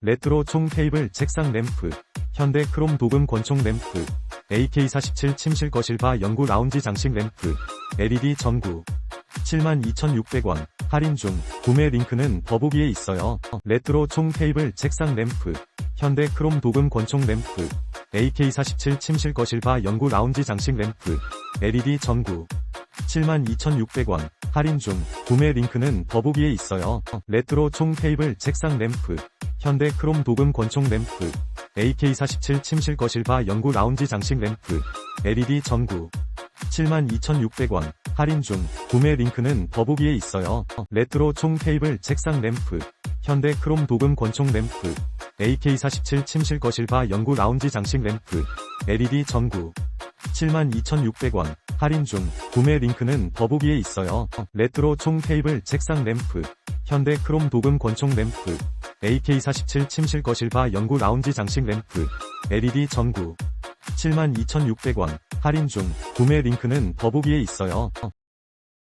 레트로 총 테이블 책상 램프, 현대 크롬 도금 권총 램프, AK47 침실 거실 바 연구 라운지 장식 램프, LED 전구. 72,600원. 할인 중. 구매 링크는 더보기에 있어요. 레트로 총 테이블 책상 램프, 현대 크롬 도금 권총 램프, AK47 침실 거실 바 연구 라운지 장식 램프, LED 전구. 72,600원. 할인 중. 구매 링크는 더보기에 있어요. 레트로 총 테이블 책상 램프, 현대 크롬 도금 권총 램프, AK47 침실 거실 바 연구 라운지 장식 램프, LED 전구. 72,600원. 할인 중. 구매 링크는 더보기에 있어요. 레트로 총 테이블 책상 램프, 현대 크롬 도금 권총 램프, AK47 침실 거실 바 연구 라운지 장식 램프, LED 전구. 72,600원. 할인 중. 구매 링크는 더보기에 있어요. 레트로 총 테이블 책상 램프, 현대 크롬 도금 권총 램프, AK47 침실 거실 바 연구 라운지 장식 램프, LED 전구. 72,600원. 할인 중. 구매 링크는 더보기에 있어요.